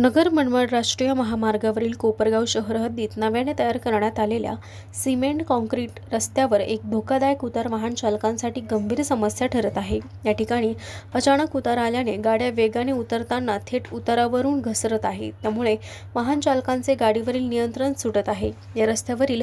नगर मनमाड राष्ट्रीय महामार्गावरील कोपरगाव शहर हद्दीत नव्याने तयार करण्यात आलेल्या सिमेंट कॉन्क्रीट रस्त्यावर एक धोकादायक उतार वाहन चालकांसाठी गंभीर समस्या ठरत आहे. या ठिकाणी अचानक उतार आल्याने गाड्या वेगाने उतरताना थेट उतारावरून घसरत आहे. त्यामुळे वाहन चालकांचे गाडीवरील नियंत्रण सुटत आहे. या रस्त्यावरील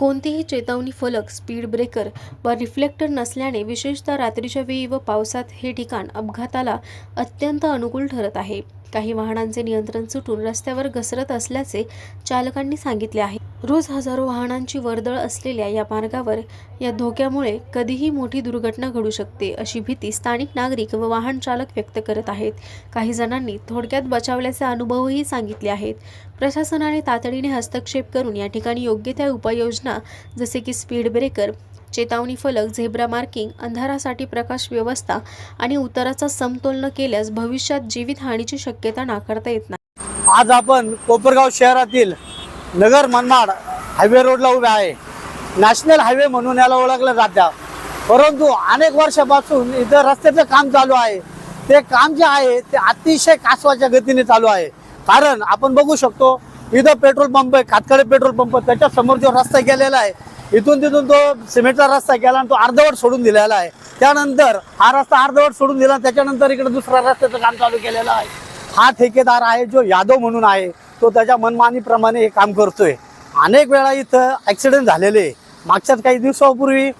कोणतीही चेतावणी फलक स्पीड ब्रेकर व रिफ्लेक्टर नसल्याने विशेषतः रात्रीच्या वेळी व पावसात हे ठिकाण अपघाताला अत्यंत अनुकूल ठरत आहे. काही वाहनांचे नियंत्रण सुटून रस्त्यावर घसरत असल्याचे चालकांनी सांगितले आहे. रोज हजारो वाहनांची वर्दळ असलेल्या या मार्गावर या धोक्यामुळे कधीही मोठी दुर्घटना घडू शकते अशी भीती स्थानिक नागरिक व वाहन चालक व्यक्त करत आहेत. काही जणांनी थोडक्यात बचावल्याचे अनुभवही सांगितले आहेत. प्रशासनाने तातडीने हस्तक्षेप करून या ठिकाणी योग्य त्या उपाययोजना जसे की स्पीड ब्रेकर चेतावणी फलक झेब्रा मार्किंग अंधारासाठी प्रकाश व्यवस्था आणि उताराचा समतोल न केल्यास भविष्यात जीवितहानीची शक्यता नाकारता येत नाही. आज आपण कोपरगाव शहरातील नगर मनमाड हायवे रोडला उभे आहे. नॅशनल हायवे म्हणून याला ओळखलं जातं. परंतु अनेक वर्षापासून इथं रस्त्याचं काम चालू आहे. ते काम जे आहे ते अतिशय कासवाच्या गतीने चालू आहे. कारण आपण बघू शकतो इथं पेट्रोल पंप आहे कातकडे पेट्रोल पंप त्याच्यासमोर जो रस्ता गेलेला आहे इथून तिथून तो सिमेंटचा रस्ता केला आणि तो अर्धवट सोडून दिलेला आहे. त्यानंतर हा रस्ता अर्धवट सोडून दिला त्याच्यानंतर इकडे दुसरा रस्त्याचं काम चालू केलेलं आहे. हा ठेकेदार आहे जो यादव म्हणून आहे तो त्याच्या मनमानीप्रमाणे हे काम करतोय. अनेक वेळा इथं ॲक्सिडेंट झालेले. आहे. मागच्याच काही दिवसापूर्वी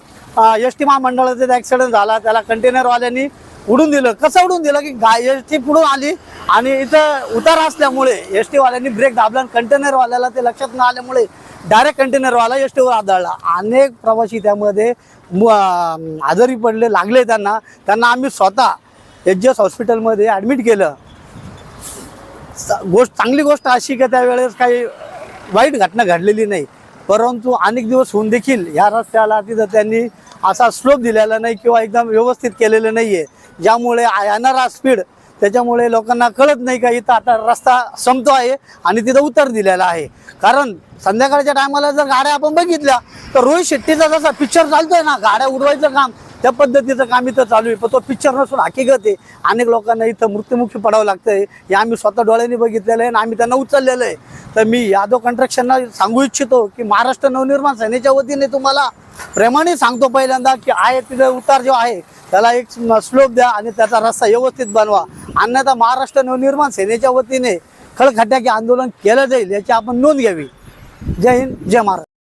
एस टी महामंडळाचा ॲक्सिडेंट झाला त्याला कंटेनरवाल्यांनी उडून दिलं. कसं उडून दिलं की गा एस टी पुढून आली आणि इथं उतार असल्यामुळे एस टीवाल्यांनी ब्रेक दाबला आणि कंटेनरवाल्याला ते लक्षात न आल्यामुळे डायरेक्ट कंटेनरवाला एस टीवर आदळला. अनेक प्रवासी त्यामध्ये आजारी पडले लागले त्यांना. त्यांना आम्ही स्वतः एच जी एस हॉस्पिटलमध्ये ॲडमिट केलं. स- गोष्ट चांगली गोष्ट अशी की त्यावेळेस काही वाईट घटना घडलेली नाही. परंतु अनेक दिवस होऊन देखील ह्या रस्त्याला तिथं त्यांनी असा स्लोप दिलेला नाही किंवा एकदम व्यवस्थित केलेलं नाही आहे ज्यामुळे येणारा स्पीड त्याच्यामुळे लोकांना कळत नाही का इथं आता रस्ता संपतो आहे आणि तिथं उतर दिलेला आहे. कारण संध्याकाळच्या टायमाला जर गाड्या आपण बघितल्या तर रोहित शेट्टीचा जसा पिक्चर चालतोय ना गाड्या उडवायचं काम त्या पद्धतीचं काम इथं चालू आहे. पण तो पिक्चर नसून हकीकत आहे. अनेक लोकांना इथं मृत्युमुखी पडावं लागतं आहे हे आम्ही स्वतः डोळ्यांनी बघितलेलं आहे आणि आम्ही त्यांना उचललेलं आहे. तर मी यादव कंट्रक्शनला सांगू इच्छितो की महाराष्ट्र नवनिर्माण सेनेच्या वतीने तुम्हाला प्रेमाने सांगतो पहिल्यांदा की आहे तिथे उतार जो आहे त्याला एक स्लोप द्या आणि त्याचा रस्ता व्यवस्थित बनवा. अन्यथा महाराष्ट्र नवनिर्माण सेनेच्या वतीने खळखट्याकी आंदोलन केलं जाईल याची आपण नोंद घ्यावी. जय हिंद जय महाराष्ट्र.